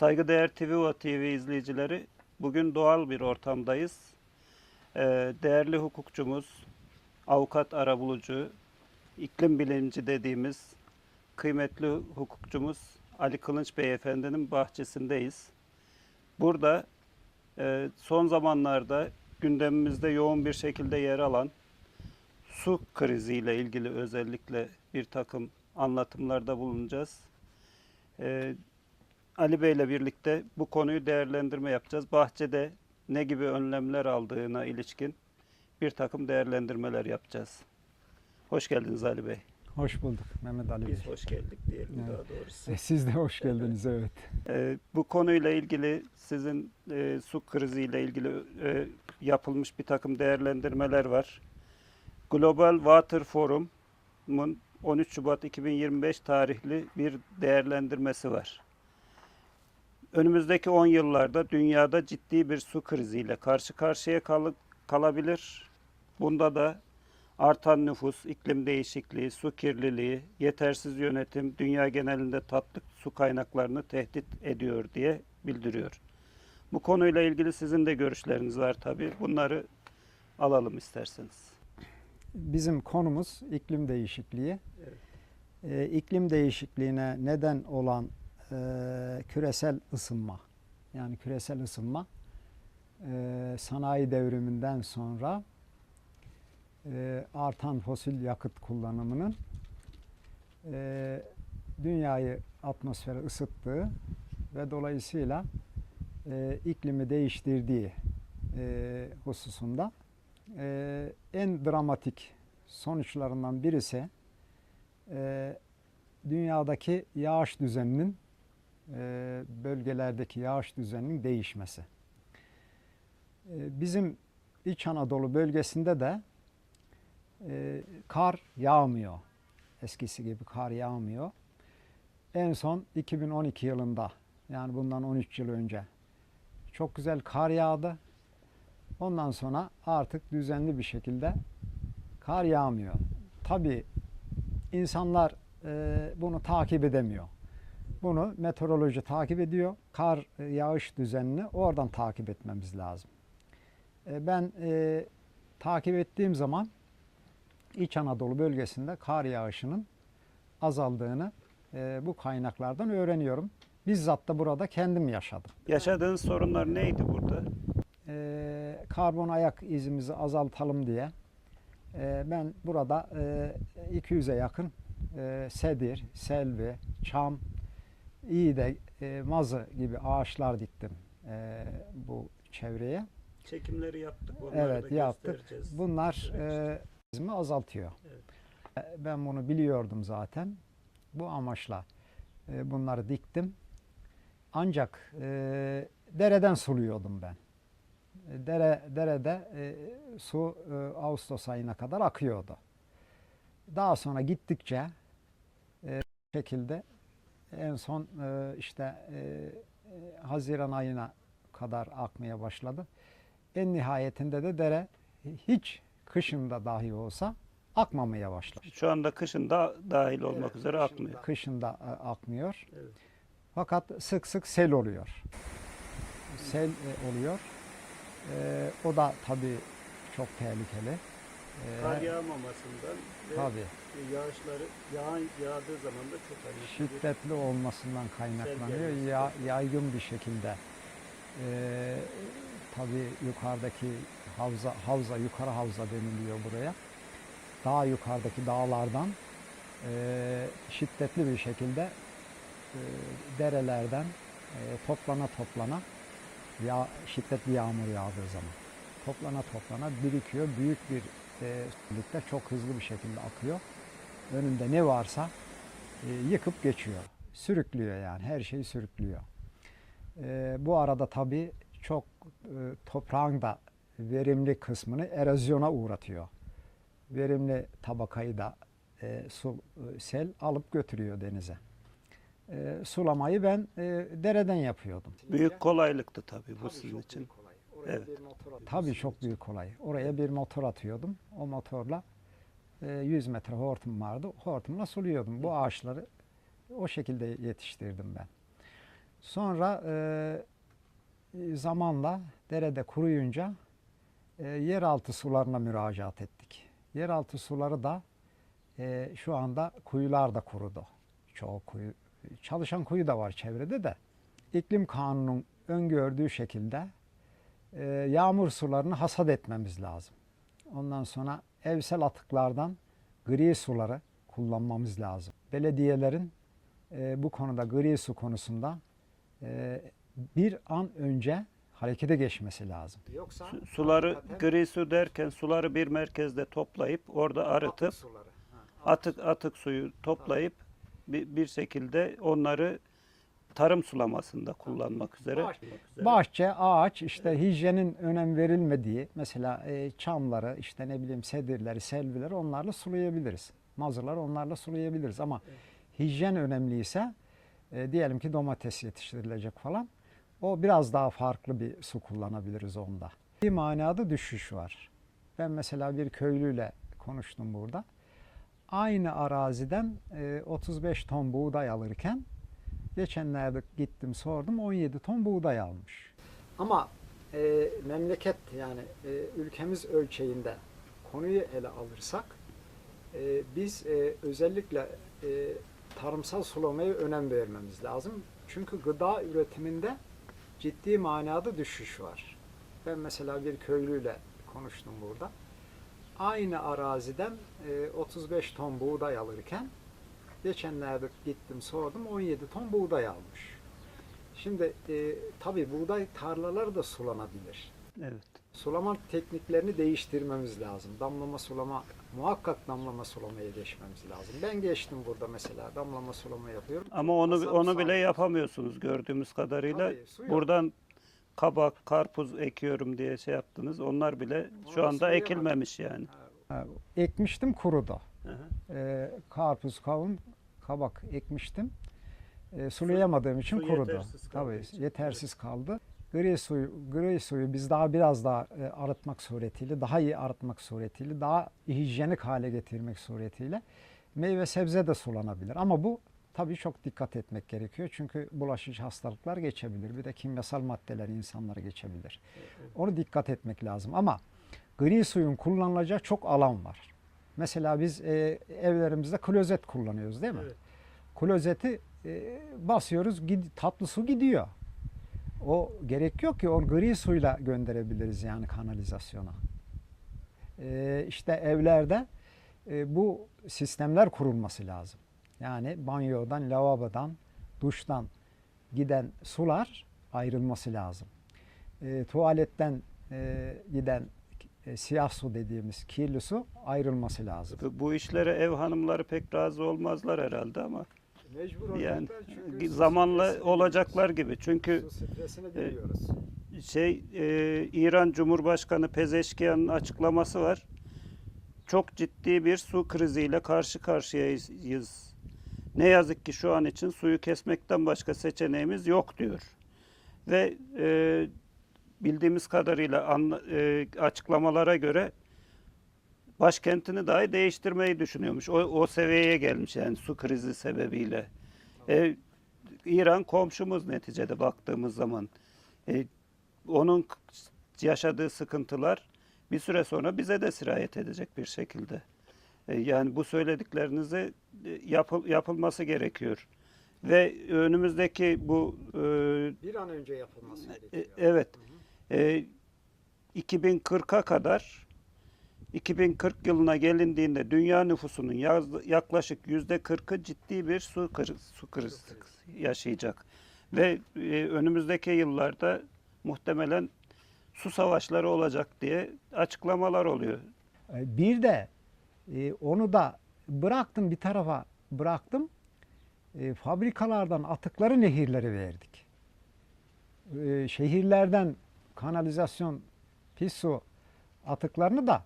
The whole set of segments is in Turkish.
Saygıdeğer TVO TV izleyicileri, bugün doğal bir ortamdayız. Ee, değerli hukukçumuz, avukat arabulucu, iklim bilimci dediğimiz kıymetli hukukçumuz Ali Kılınç Beyefendinin bahçesindeyiz. Burada e, son zamanlarda gündemimizde yoğun bir şekilde yer alan su kriziyle ilgili özellikle bir takım anlatımlarda bulunacağız. Ali Bey ile birlikte bu konuyu değerlendirme yapacağız. Bahçede ne gibi önlemler aldığına ilişkin bir takım değerlendirmeler yapacağız. Hoş geldiniz Ali Bey. Hoş bulduk Mehmet Ali Bey. Biz hoş geldik diyelim Evet. daha doğrusu. E, Siz de hoş geldiniz evet. Ee, bu konuyla ilgili sizin e, su kriziyle ilgili e, yapılmış bir takım değerlendirmeler var. Global Water Forum'un 13 Şubat 2025 tarihli bir değerlendirmesi var. Önümüzdeki 10 yıllarda dünyada ciddi bir su kriziyle karşı karşıya kal- kalabilir. Bunda da artan nüfus, iklim değişikliği, su kirliliği, yetersiz yönetim dünya genelinde tatlı su kaynaklarını tehdit ediyor diye bildiriyor. Bu konuyla ilgili sizin de görüşleriniz var tabii. Bunları alalım isterseniz. Bizim konumuz iklim değişikliği. Evet. E, iklim değişikliğine neden olan e, küresel ısınma. Yani küresel ısınma e, sanayi devriminden sonra e, artan fosil yakıt kullanımının e, dünyayı atmosfere ısıttığı ve dolayısıyla e, iklimi değiştirdiği e, hususunda e, en dramatik sonuçlarından birisi e, dünyadaki yağış düzeninin bölgelerdeki yağış düzeninin değişmesi. E, bizim İç Anadolu bölgesinde de e, kar yağmıyor. Eskisi gibi kar yağmıyor. En son 2012 yılında yani bundan 13 yıl önce çok güzel kar yağdı. Ondan sonra artık düzenli bir şekilde kar yağmıyor. Tabii insanlar e, bunu takip edemiyor. Bunu meteoroloji takip ediyor. Kar e, yağış düzenini oradan takip etmemiz lazım. E, ben e, takip ettiğim zaman İç Anadolu bölgesinde kar yağışının azaldığını e, bu kaynaklardan öğreniyorum. Bizzat da burada kendim yaşadım. Yaşadığınız sorunlar neydi burada? e, karbon ayak izimizi azaltalım diye e, ben burada e, 200'e yakın e, sedir, selvi, çam, iyi de e, mazı gibi ağaçlar diktim e, bu çevreye. Çekimleri yaptık. Onları Evet da yaptık. Bunlar e, izimi azaltıyor. Evet. E, Ben bunu biliyordum zaten. Bu amaçla e, bunları diktim. Ancak e, dereden suluyordum ben. E, Dere derede e, su e, Ağustos ayına kadar akıyordu. Daha sonra gittikçe e, şekilde en son e, işte e, e, Haziran ayına kadar akmaya başladı. En nihayetinde de dere hiç kışında dahi olsa akmamaya başladı. Şu anda kışın da dahil olmak Evet, üzere kışın akmıyor. da- Kışında e, akmıyor. Evet. Fakat sık sık sel oluyor. Sel e, oluyor. E, o da tabii çok tehlikeli. Kar yağmamasından ve tabii yağışları yağan yağdığı zaman da çok hani şiddetli olmasından kaynaklanıyor. Ya, yaygın bir şekilde e, tabii yukarıdaki havza, havza, yukarı havza deniliyor buraya. Daha yukarıdaki dağlardan e, şiddetli bir şekilde e, derelerden e, toplana toplana ya şiddetli yağmur yağdığı zaman toplana toplana birikiyor. Büyük bir e, çok hızlı bir şekilde akıyor. Önünde ne varsa e, yıkıp geçiyor. Sürüklüyor yani her şeyi sürüklüyor. E, bu arada tabii çok e, toprağın da verimli kısmını erozyona uğratıyor. Verimli tabakayı da e, su e, sel alıp götürüyor denize. E, sulamayı ben e, dereden yapıyordum. büyük kolaylıktı tabii bu sizin için. Evet. Tabii çok büyük olay. Oraya bir motor atıyordum. O motorla e, 100 metre hortum vardı. Hortumla suluyordum. Bu ağaçları o şekilde yetiştirdim ben. Sonra e, zamanla derede kuruyunca e, yeraltı sularına müracaat ettik. Yeraltı suları da e, şu anda kuyular da kurudu. Çoğu kuyu, çalışan kuyu da var çevrede de. İklim kanunun öngördüğü şekilde e, yağmur sularını hasat etmemiz lazım. Ondan sonra evsel atıklardan gri suları kullanmamız lazım. Belediyelerin e, bu konuda gri su konusunda e, bir an önce harekete geçmesi lazım. Yoksa Su- Suları gri su derken suları bir merkezde toplayıp orada arıtıp suları. atık atık suyu toplayıp bir, bir şekilde onları tarım sulamasında kullanmak üzere. Bahçe, ağaç, işte hijyenin önem verilmediği mesela e, çamları, işte ne bileyim sedirleri, selvileri onlarla sulayabiliriz. Mazırları onlarla sulayabiliriz ama hijyen önemliyse e, diyelim ki domates yetiştirilecek falan o biraz daha farklı bir su kullanabiliriz onda. Bir manada düşüş var. Ben mesela bir köylüyle konuştum burada. Aynı araziden e, 35 ton buğday alırken Geçenlerde gittim sordum 17 ton buğday almış. Ama e, memleket yani e, ülkemiz ölçeğinde konuyu ele alırsak e, biz e, özellikle e, tarımsal sulamaya önem vermemiz lazım. Çünkü gıda üretiminde ciddi manada düşüş var. Ben mesela bir köylüyle konuştum burada. Aynı araziden e, 35 ton buğday alırken Geçenlerde gittim sordum 17 ton buğday almış. Şimdi e, tabii buğday tarlaları da sulanabilir. Evet. Sulama tekniklerini değiştirmemiz lazım. Damlama sulama, muhakkak damlama sulamaya geçmemiz lazım. Ben geçtim burada mesela damlama sulama yapıyorum. Ama onu Hasat onu bile sağlıyoruz. yapamıyorsunuz gördüğümüz kadarıyla. Tabii, su yok. Buradan kabak, karpuz ekiyorum diye şey yaptınız. Onlar bile şu Onu anda ekilmemiş yani. Ekmiştim kurudu. E, karpuz, kavun, kabak ekmiştim. E, sulayamadığım için su kurudu. yetersiz Tabii için. yetersiz kaldı. Gri suyu, gri suyu biz daha biraz daha e, arıtmak suretiyle, daha iyi arıtmak suretiyle, daha hijyenik hale getirmek suretiyle meyve sebze de sulanabilir. Ama bu tabii çok dikkat etmek gerekiyor. Çünkü bulaşıcı hastalıklar geçebilir. Bir de kimyasal maddeler insanlara geçebilir. Onu dikkat etmek lazım. Ama gri suyun kullanılacağı çok alan var. Mesela biz e, evlerimizde klozet kullanıyoruz değil mi? Evet. Klozeti e, basıyoruz, gid- tatlı su gidiyor. O gerek yok ki o gri suyla gönderebiliriz yani kanalizasyona. E, işte evlerde e, bu sistemler kurulması lazım. Yani banyodan, lavabodan, duştan giden sular ayrılması lazım. E, tuvaletten e, giden e, siyah su dediğimiz kirli su ayrılması lazım. Bu- işlere ev hanımları pek razı olmazlar herhalde ama Mecbur yani çünkü su zamanla olacaklar gibi. Çünkü giriyoruz. şey e, İran Cumhurbaşkanı Pezeşkiyan'ın açıklaması var. Çok ciddi bir su kriziyle karşı karşıyayız. Ne yazık ki şu an için suyu kesmekten başka seçeneğimiz yok diyor. Ve e, bildiğimiz kadarıyla anla- e, açıklamalara göre başkentini dahi değiştirmeyi düşünüyormuş. O, o seviyeye gelmiş yani su krizi sebebiyle. E, İran komşumuz neticede baktığımız zaman. E, onun yaşadığı sıkıntılar bir süre sonra bize de sirayet edecek bir şekilde. E, yani bu söylediklerinizi e, yapıl, yapılması gerekiyor. Ve önümüzdeki bu e, Bir an önce yapılması e, gerekiyor. evet e, 2040'a kadar 2040 yılına gelindiğinde dünya nüfusunun yaklaşık yüzde 40'ı ciddi bir su, kri- su krizi yaşayacak. Ve e, önümüzdeki yıllarda muhtemelen su savaşları olacak diye açıklamalar oluyor. E, Bir de e, onu da bıraktım bir tarafa bıraktım. Fabrikalardan atıkları nehirlere verdik. Şehirlerden kanalizasyon, pis su atıklarını da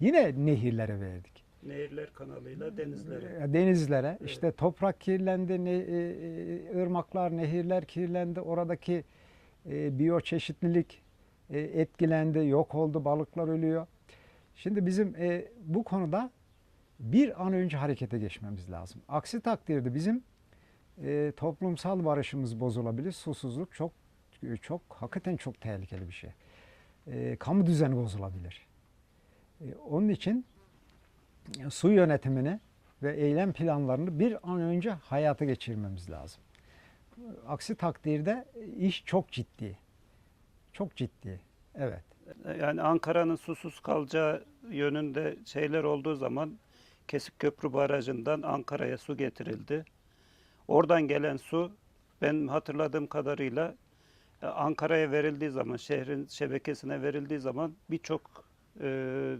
yine nehirlere verdik. Nehirler kanalıyla denizlere. E, Denizlere işte toprak kirlendi, ne, e, e, ırmaklar, nehirler kirlendi. Oradaki e, biyoçeşitlilik e, etkilendi, yok oldu, balıklar ölüyor. Şimdi bizim e, bu konuda bir an önce harekete geçmemiz lazım. Aksi takdirde bizim e, toplumsal barışımız bozulabilir. Susuzluk çok çok hakikaten çok tehlikeli bir şey. E, kamu düzeni bozulabilir. E, onun için e, su yönetimini ve eylem planlarını bir an önce hayata geçirmemiz lazım. Aksi takdirde iş çok ciddi. Çok ciddi. Evet. Yani Ankara'nın susuz kalacağı yönünde şeyler olduğu zaman Kesik Köprü Barajı'ndan Ankara'ya su getirildi. Oradan gelen su ben hatırladığım kadarıyla e, Ankara'ya verildiği zaman, şehrin şebekesine verildiği zaman birçok e,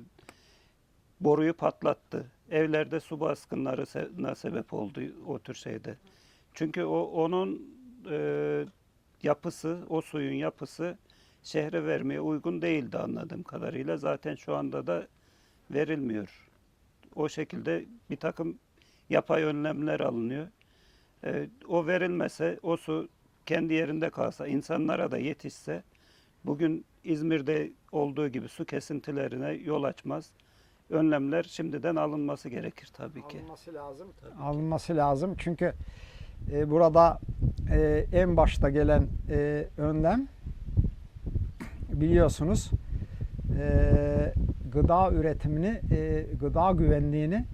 boruyu patlattı. Evlerde su baskınlarına sebep oldu o tür şeyde. Çünkü o onun e, yapısı, o suyun yapısı şehre vermeye uygun değildi anladığım kadarıyla. Zaten şu anda da verilmiyor. O şekilde bir takım yapay önlemler alınıyor. Ee, o verilmese, o su kendi yerinde kalsa, insanlara da yetişse, bugün İzmir'de olduğu gibi su kesintilerine yol açmaz. Önlemler şimdiden alınması gerekir tabii ki. Alınması lazım. Alınması lazım çünkü e, burada e, en başta gelen e, önlem biliyorsunuz e, gıda üretimini, e, gıda güvenliğini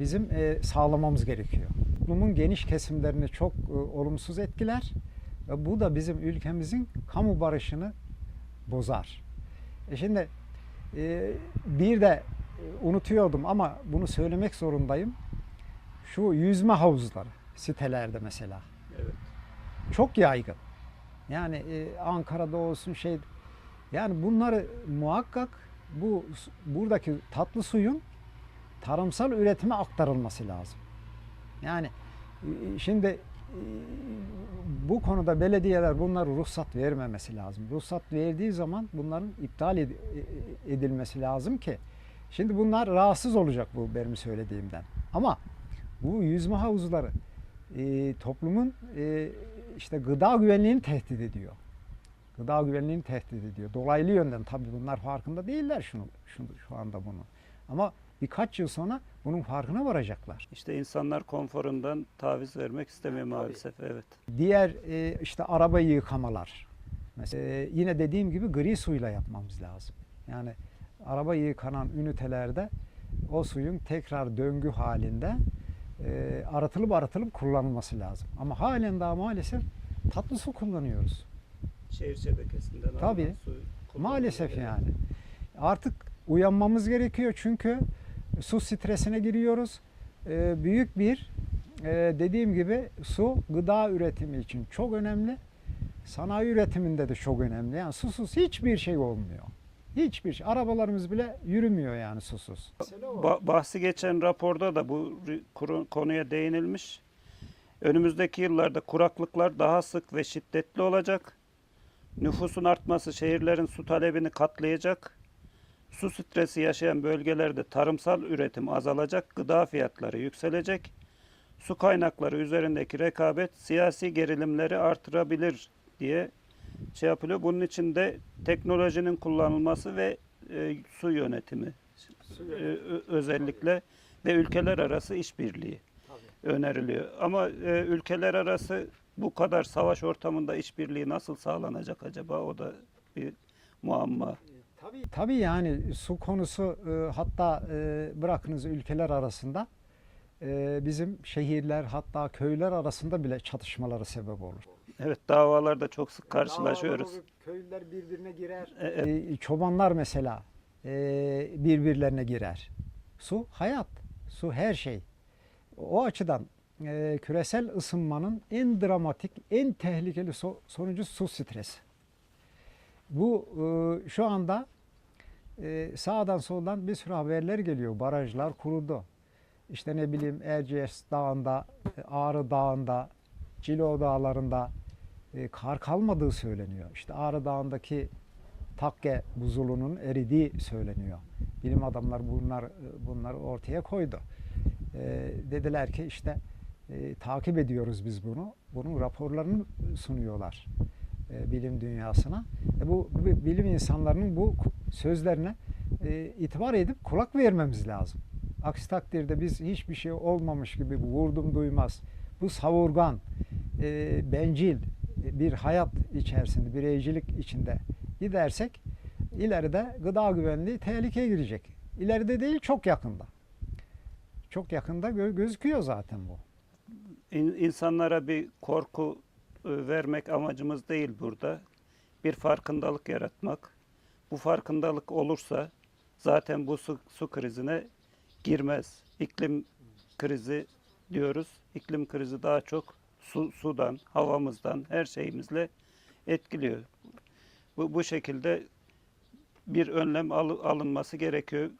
bizim e, sağlamamız gerekiyor. Toplumun geniş kesimlerini çok e, olumsuz etkiler ve bu da bizim ülkemizin kamu barışını bozar. E şimdi e, bir de e, unutuyordum ama bunu söylemek zorundayım. Şu yüzme havuzları sitelerde mesela Evet. çok yaygın. Yani e, Ankara'da olsun şey yani bunları muhakkak bu buradaki tatlı suyun tarımsal üretime aktarılması lazım. Yani e, şimdi e, bu konuda belediyeler bunları ruhsat vermemesi lazım. Ruhsat verdiği zaman bunların iptal ed- e, edilmesi lazım ki şimdi bunlar rahatsız olacak bu benim söylediğimden. Ama bu yüzme havuzları e, toplumun e, işte gıda güvenliğini tehdit ediyor. Gıda güvenliğini tehdit ediyor. Dolaylı yönden tabii bunlar farkında değiller şunu, şunu şu anda bunu. Ama birkaç yıl sonra bunun farkına varacaklar. İşte insanlar konforundan taviz vermek istemiyor Tabii. maalesef. Evet. Diğer e, işte arabayı yıkamalar. Mesela e, yine dediğim gibi gri suyla yapmamız lazım. Yani araba yıkanan ünitelerde o suyun tekrar döngü halinde e, arıtılıp arıtılıp kullanılması lazım. Ama halen daha maalesef tatlı su kullanıyoruz. Şehir şebekesinden alınan Tabii. su Maalesef kullanılıyor. yani. Artık uyanmamız gerekiyor çünkü su stresine giriyoruz. Ee, büyük bir e, dediğim gibi su gıda üretimi için çok önemli. Sanayi üretiminde de çok önemli. Yani susuz hiçbir şey olmuyor. Hiçbir şey. Arabalarımız bile yürümüyor yani susuz. Ba- bahsi geçen raporda da bu konuya değinilmiş. Önümüzdeki yıllarda kuraklıklar daha sık ve şiddetli olacak. Nüfusun artması şehirlerin su talebini katlayacak. Su stresi yaşayan bölgelerde tarımsal üretim azalacak, gıda fiyatları yükselecek. Su kaynakları üzerindeki rekabet siyasi gerilimleri artırabilir diye şey yapılıyor. Bunun için de teknolojinin kullanılması ve e, su yönetimi e, özellikle ve ülkeler arası işbirliği öneriliyor. Ama e, ülkeler arası bu kadar savaş ortamında işbirliği nasıl sağlanacak acaba? O da bir muamma. Tabii, tabii yani su konusu e, hatta e, bırakınız ülkeler arasında e, bizim şehirler hatta köyler arasında bile çatışmalara sebep olur. Evet davalarda çok sık karşılaşıyoruz. Dağlar olur, Köylüler birbirine girer. E, e, E, çobanlar mesela e, birbirlerine girer. Su hayat, su her şey. O açıdan e, küresel ısınmanın en dramatik, en tehlikeli so- sonucu su stresi. Bu e, şu anda e, sağdan soldan bir sürü haberler geliyor. Barajlar kurudu. İşte ne bileyim Erciyes Dağı'nda, e, Ağrı Dağı'nda, Cilo Dağları'nda e, kar kalmadığı söyleniyor. İşte Ağrı Dağı'ndaki takke buzulunun eridiği söyleniyor. Bilim adamlar bunlar bunları ortaya koydu. E, dediler ki işte e, takip ediyoruz biz bunu. Bunun raporlarını sunuyorlar e, bilim dünyasına. E, bu, bilim insanlarının bu sözlerine e, itibar edip kulak vermemiz lazım. Aksi takdirde biz hiçbir şey olmamış gibi vurdum duymaz. Bu savurgan, e, bencil bir hayat içerisinde, bireycilik içinde gidersek ileride gıda güvenliği tehlikeye girecek. İleride değil çok yakında. Çok yakında gö- gözüküyor zaten bu. İn- İnsanlara bir korku e, vermek amacımız değil burada. Bir farkındalık yaratmak. Bu farkındalık olursa zaten bu su, su krizine girmez. İklim krizi diyoruz. İklim krizi daha çok su, sudan, havamızdan, her şeyimizle etkiliyor. Bu, bu şekilde bir önlem al- alınması gerekiyor.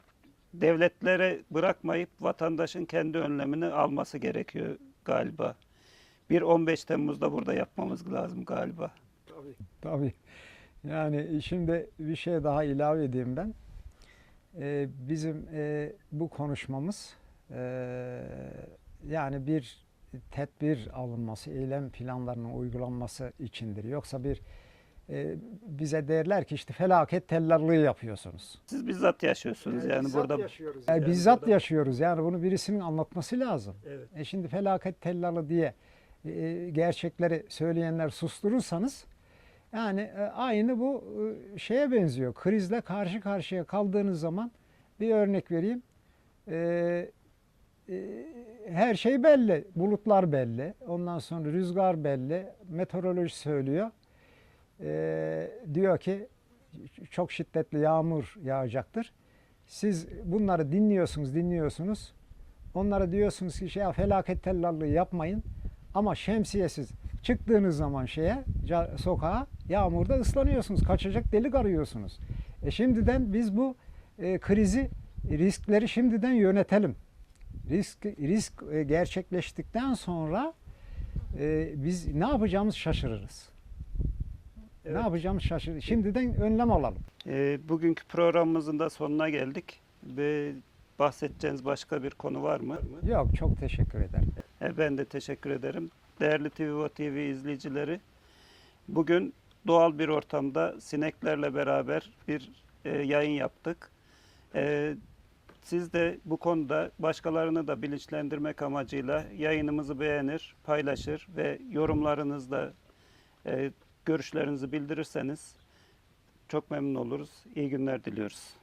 Devletlere bırakmayıp vatandaşın kendi önlemini alması gerekiyor galiba. Bir 15 Temmuz'da burada yapmamız lazım galiba. Tabii. Yani şimdi bir şey daha ilave edeyim ben. Ee, bizim e, bu konuşmamız e, yani bir tedbir alınması, eylem planlarının uygulanması içindir. Yoksa bir e, bize derler ki işte felaket tellallığı yapıyorsunuz. Siz bizzat yaşıyorsunuz yani burada. Yani Yani bizzat burada- yaşıyoruz. Yani bunu birisinin anlatması lazım. Evet. E şimdi felaket tellalı diye e, gerçekleri söyleyenler susturursanız yani e, aynı bu e, şeye benziyor. Krizle karşı karşıya kaldığınız zaman bir örnek vereyim. E, e, her şey belli. Bulutlar belli. Ondan sonra rüzgar belli. Meteoroloji söylüyor. E, diyor ki çok şiddetli yağmur yağacaktır. Siz bunları dinliyorsunuz, dinliyorsunuz. Onlara diyorsunuz ki şey, felaket tellallığı yapmayın. Ama şemsiyesiz çıktığınız zaman şeye, sokağa yağmurda ıslanıyorsunuz. Kaçacak delik arıyorsunuz. E şimdiden biz bu e, krizi, riskleri şimdiden yönetelim. Risk risk e, gerçekleştikten sonra e, biz ne yapacağımız şaşırırız. Evet. Ne yapacağımız şaşırırız. Şimdiden önlem alalım. Ee, bugünkü programımızın da sonuna geldik. Ve bahsedeceğiniz başka bir konu var mı? Yok çok teşekkür ederim. E, Ben de teşekkür ederim. Değerli TVO TV izleyicileri, bugün doğal bir ortamda sineklerle beraber bir e, yayın yaptık. E, siz de bu konuda başkalarını da bilinçlendirmek amacıyla yayınımızı beğenir, paylaşır ve yorumlarınızda e, görüşlerinizi bildirirseniz çok memnun oluruz. İyi günler diliyoruz.